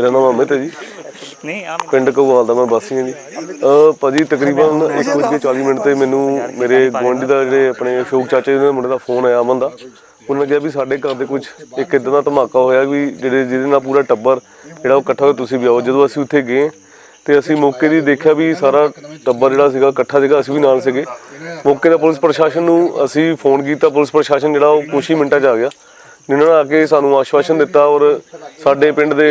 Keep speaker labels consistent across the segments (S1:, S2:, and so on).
S1: ਮੇਰਾ ਨਾਮ ਅਮਿਤ ਹੈ ਜੀ।
S2: ਨਹੀਂ ਆ
S1: ਪਿੰਡ ਕਗਵਾਲ ਦਾ ਮੈਂ ਵਾਸੀ ਹਾਂ ਜੀ। ਅਹ ਭਾਜੀ ਤਕਰੀਬਨ 1:40 ਮਿੰਟ ਤੇ ਮੈਨੂੰ ਮੇਰੇ ਗੁਆਂਢੀ ਦਾ ਜਿਹੜੇ ਆਪਣੇ ਅਸ਼ੋਕ ਚਾਚੇ ਦੇ ਮੁੰਡੇ ਦਾ ਫੋਨ ਆਇਆ ਅਮਨ ਦਾ ਉਹਨਾਂ ਨੇ ਕਿਹਾ ਵੀ ਸਾਡੇ ਘਰ ਦੇ ਕੁਝ ਇੱਕ ਇਦਾਂ ਦਾ ਧਮਾਕਾ ਹੋਇਆ ਵੀ ਜਿਹੜੇ ਜਿਹਦੇ ਨਾਲ ਪੂਰਾ ਟੱਬਰ ਜਿਹੜਾ ਉਹ ਇਕੱਠਾ ਹੋਇਆ ਤੁਸੀਂ ਵੀ ਆਓ। ਜਦੋਂ ਅਸੀਂ ਉੱਥੇ ਗਏ ਤੇ ਅਸੀਂ ਮੌਕੇ ਦੀ ਦੇਖਿਆ ਵੀ ਸਾਰਾ ਟੱਬਰ ਜਿਹੜਾ ਸੀਗਾ ਇਕੱਠਾ ਸੀਗਾ ਅਸੀਂ ਵੀ ਨਾਲ ਸੀਗੇ। ਮੌਕੇ ਦਾ ਪੁਲਿਸ ਪ੍ਰਸ਼ਾਸਨ ਨੂੰ ਅਸੀਂ ਫੋਨ ਕੀਤਾ। ਪੁਲਿਸ ਪ੍ਰਸ਼ਾਸਨ ਜਿਹੜਾ ਉਹ ਕੁਛ ਹੀ ਮਿੰਟਾਂ 'ਚ ਆ ਗਿਆ। ਜਿਨ੍ਹਾਂ ਨੇ ਆ ਕੇ ਸਾਨੂੰ ਆਸ਼ਵਾਸਨ ਦਿੱਤਾ ਔਰ ਸਾਡੇ ਪਿੰਡ ਦੇ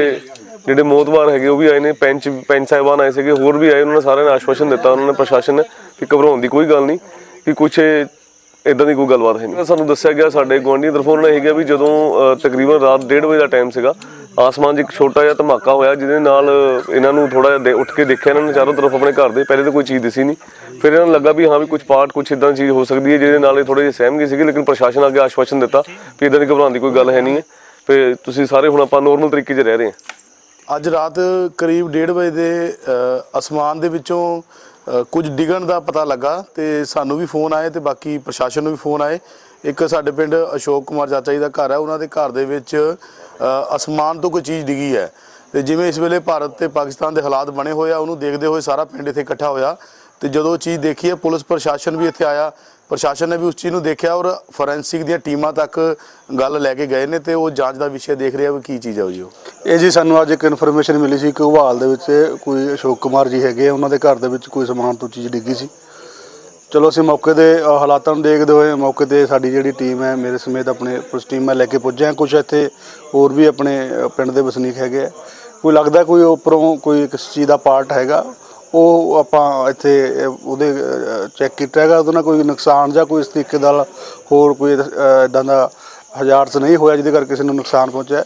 S1: ਜਿਹੜੇ ਮੋਤਬਾਰ ਹੈਗੇ ਉਹ ਵੀ ਆਏ ਨੇ, ਪੈਂਚ ਪੈਂਚ ਸਾਹਿਬਾਨ ਆਏ ਸੀਗੇ, ਹੋਰ ਵੀ ਆਏ, ਉਹਨਾਂ ਨੇ ਸਾਰਿਆਂ ਨੇ ਆਸ਼ਵਾਸਨ ਦਿੱਤਾ, ਉਹਨਾਂ ਨੇ ਪ੍ਰਸ਼ਾਸਨ ਨੇ ਕਿ ਘਬਰਾਉਣ ਦੀ ਕੋਈ ਗੱਲ ਨਹੀਂ ਕਿ ਕੁਛ ਇਦਾਂ ਦੀ ਕੋਈ ਗੱਲਬਾਤ ਹੈ ਨਹੀਂ। ਸਾਨੂੰ ਦੱਸਿਆ ਗਿਆ ਸਾਡੇ ਗੁਆਂਢੀ ਤਰਫੋਂ, ਉਹਨਾਂ ਨੇ ਇਹ ਕਿਹਾ ਵੀ ਜਦੋਂ ਤਕਰੀਬਨ ਰਾਤ 1:30 ਵਜੇ ਦਾ ਟਾਈਮ ਸੀਗਾ ਆਸਮਾਨ 'ਚ ਇੱਕ ਛੋਟਾ ਜਿਹਾ ਧਮਾਕਾ ਹੋਇਆ ਜਿਹਦੇ ਨਾਲ ਇਹਨਾਂ ਨੂੰ ਥੋੜਾ ਜਿਹਾ ਉੱਠ ਕੇ ਦੇਖਿਆ ਇਹਨਾਂ ਨੇ ਚਾਰੋਂ ਤਰਫ ਆਪਣੇ ਘਰ ਦੇ ਪਹਿਲੇ ਤਾਂ ਕੋਈ ਚੀਜ਼ ਦਿਸੀ ਨਹੀਂ। ਫਿਰ ਇਹਨਾਂ ਨੂੰ ਲੱਗਾ ਵੀ ਹਾਂ ਵੀ ਕੁਝ ਪਾਰਟ ਕੁਝ ਇਦਾਂ ਚੀਜ਼ ਹੋ ਸਕਦੀ ਹੈ ਜਿਹਦੇ ਨਾਲ ਇਹ ਥੋੜੇ ਜਿਹੇ ਸਹਿਮ ਗਏ ਸੀਗੇ ਲੇਕਿਨ ਪ੍ਰਸ਼ਾਸਨ ਅੱਗੇ ਆਸ਼ਵਾਸਨ ਦਿੱਤਾ ਵੀ ਇਦਾਂ ਦੀ ਘਬਰਾਉਣ ਦੀ ਕੋਈ ਗੱਲ ਹੈ ਨਹੀਂ ਹੈ। ਤੇ ਤੁਸੀਂ ਸਾਰੇ ਹੁਣ ਆਪਾਂ ਨੋਰਮਲ ਤਰੀਕੇ 'ਚ ਰਹਿ ਰਹੇ ਹਾਂ।
S3: ਅੱਜ ਰਾਤ ਕਰੀਬ 1:30 ਵਜੇ ਦੇ ਅ, ਅਸਮਾਨ ਦੇ ਵਿੱਚੋਂ ਕੁਝ ਡਿੱਗਣ ਦਾ ਪਤਾ ਲੱਗਾ ਤੇ ਸਾਨੂੰ ਵੀ ਫੋਨ ਆਏ ਤੇ ਬਾਕੀ ਪ੍ਰਸ਼ਾਸਨ ਨੂੰ ਵੀ ਫੋਨ ਆਏ। ਇੱਕ ਸਾਡੇ ਪਿੰਡ ਅਸ਼ੋਕ ਕੁਮਾਰ ਚਾਚਾ ਜੀ ਦਾ ਘਰ ਹੈ ਉਹਨਾਂ ਦੇ ਘਰ ਦੇ ਵਿੱਚ ਅਸਮਾਨ ਤੋਂ ਕੋਈ ਚੀਜ਼ ਡਿੱਗੀ ਹੈ। ਤੇ ਜਿਵੇਂ ਇਸ ਵੇਲੇ ਭਾਰਤ ਤੇ ਪਾਕਿਸਤਾਨ ਦੇ ਹਾਲਾਤ ਬਣੇ ਹੋਏ ਆ ਉਹਨੂੰ ਦੇਖਦੇ ਹੋਏ ਸਾਰਾ ਪਿੰਡ ਇੱਥੇ ਇਕੱਠਾ ਹੋਇਆ। ਤੇ ਜਦੋਂ ਉਹ ਚੀਜ਼ ਦੇਖੀ ਹੈ ਪੁਲਿਸ ਪ੍ਰਸ਼ਾਸਨ ਵੀ ਇੱਥੇ ਆਇਆ। ਪ੍ਰਸ਼ਾਸਨ ਨੇ ਵੀ ਉਸ ਚੀਜ਼ ਨੂੰ ਦੇਖਿਆ ਔਰ ਫੋਰੈਂਸਿਕ ਦੀਆਂ ਟੀਮਾਂ ਤੱਕ ਗੱਲ ਲੈ ਕੇ ਗਏ ਨੇ ਤੇ ਉਹ ਜਾਂਚ ਦਾ ਵਿਸ਼ਾ ਦੇਖ ਰਿਹਾ ਵੀ ਕੀ ਚੀਜ਼ ਹੈ ਉਹ ਜੀ ਉਹ।
S4: ਇਹ ਜੀ ਸਾਨੂੰ ਅੱਜ ਇੱਕ ਇਨਫੋਰਮੇਸ਼ਨ ਮਿਲੀ ਸੀ ਕਿ ਘਵਾਲ ਦੇ ਵਿੱਚ ਕੋਈ ਅਸ਼ੋਕ ਕੁਮਾਰ ਜੀ ਹੈਗੇ ਆ, ਉਹਨਾਂ ਦੇ ਘਰ ਦੇ ਵਿੱਚ ਕੋਈ ਸਮਾਨ ਤੋਂ ਚੀਜ਼ ਡਿੱਗੀ ਸੀ। ਚਲੋ ਅਸੀਂ ਮੌਕੇ ਦੇ ਅ, ਹਾਲਾਤਾਂ ਨੂੰ ਦੇਖਦੇ ਹੋਏ ਮੌਕੇ ਤੇ ਸਾਡੀ ਜਿਹੜੀ ਟੀਮ ਹੈ ਮੇਰੇ ਸਮੇਤ ਆਪਣੇ ਪੁਲਿਸ ਟੀਮ ਮੈਂ ਲੈ ਕੇ ਪੁੱਜੇ ਹਾਂ। ਕੁਝ ਇੱਥੇ ਹੋਰ ਵੀ ਆਪਣੇ ਅ, ਪਿੰਡ ਦੇ ਵਸਨੀਕ ਹੈਗੇ ਆ। ਕੋਈ ਲੱਗਦਾ ਕੋਈ ਉੱਪਰੋਂ ਕੋਈ ਕਿਸ ਚੀਜ਼ ਦਾ ਪਾਰਟ ਹੈਗਾ ਉਹ ਆਪਾਂ ਇੱਥੇ ਅ, ਉਹਦੇ ਚੈੱਕ ਕੀਤਾ ਹੈਗਾ। ਉਹਦੇ ਨਾਲ ਕੋਈ ਨੁਕਸਾਨ ਜਾਂ ਕੋਈ ਇਸ ਤਰੀਕੇ ਨਾਲ ਹੋਰ ਕੋਈ ਇਦਾਂ ਦਾ ਹਜ਼ਾਰਸ ਨਹੀਂ ਹੋਇਆ ਜਿਹਦੇ ਕਰਕੇ ਕਿਸੇ ਨੂੰ ਨੁਕਸਾਨ ਪਹੁੰਚਿਆ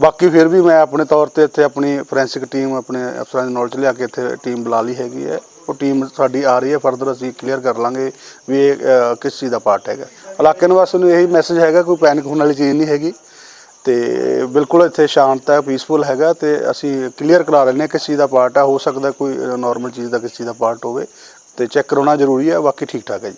S4: ਬਾਕੀ ਫਿਰ ਵੀ ਮੈਂ ਆਪਣੇ ਤੌਰ ਤੇ ਇੱਥੇ ਆਪਣੀ ਫੋਰੈਂਸਿਕ ਟੀਮ ਆਪਣੇ ਅਫਸਰਾਂ ਦੇ ਨੌਲੇਜ ਲਿਆ ਕੇ ਇੱਥੇ ਟੀਮ ਬੁਲਾ ਲਈ ਹੈਗੀ ਹੈ। ਉਹ ਟੀਮ ਸਾਡੀ ਆ ਰਹੀ ਹੈ ਫਰਦਰ ਅਸੀਂ ਕਲੀਅਰ ਕਰ ਲਾਂਗੇ ਵੀ ਇਹ ਅ, ਕਿਸ ਚੀਜ਼ ਦਾ ਪਾਰਟ ਹੈਗਾ। ਇਲਾਕੇ ਨਿਵਾਸੀਆਂ ਨੂੰ ਇਹੀ ਮੈਸੇਜ ਹੈਗਾ ਕੋਈ ਪੈਨਿਕ ਹੋਣ ਵਾਲੀ ਚੀਜ਼ ਨਹੀਂ ਹੈਗੀ। ਤੇ ਬਿਲਕੁਲ ਇੱਥੇ ਸ਼ਾਂਤ ਹੈ ਪੀਸਫੁਲ ਹੈਗਾ ਤੇ ਅਸੀਂ ਕਲੀਅਰ ਕਰਾ ਲੈਂਦੇ ਹਾਂ ਕਿਸ ਚੀਜ਼ ਦਾ ਪਾਰਟ ਹੈ। ਹੋ ਸਕਦਾ ਕੋਈ ਨਾਰਮਲ ਚੀਜ਼ ਦਾ ਕਿਸ ਚੀਜ਼ ਦਾ ਪਾਰਟ ਹੋਵੇ ਤੇ ਚੈੱਕ ਕਰਾਉਣਾ ਜ਼ਰੂਰੀ ਹੈ ਬਾਕੀ ਠੀਕ ਠਾਕ ਹੈ ਜੀ।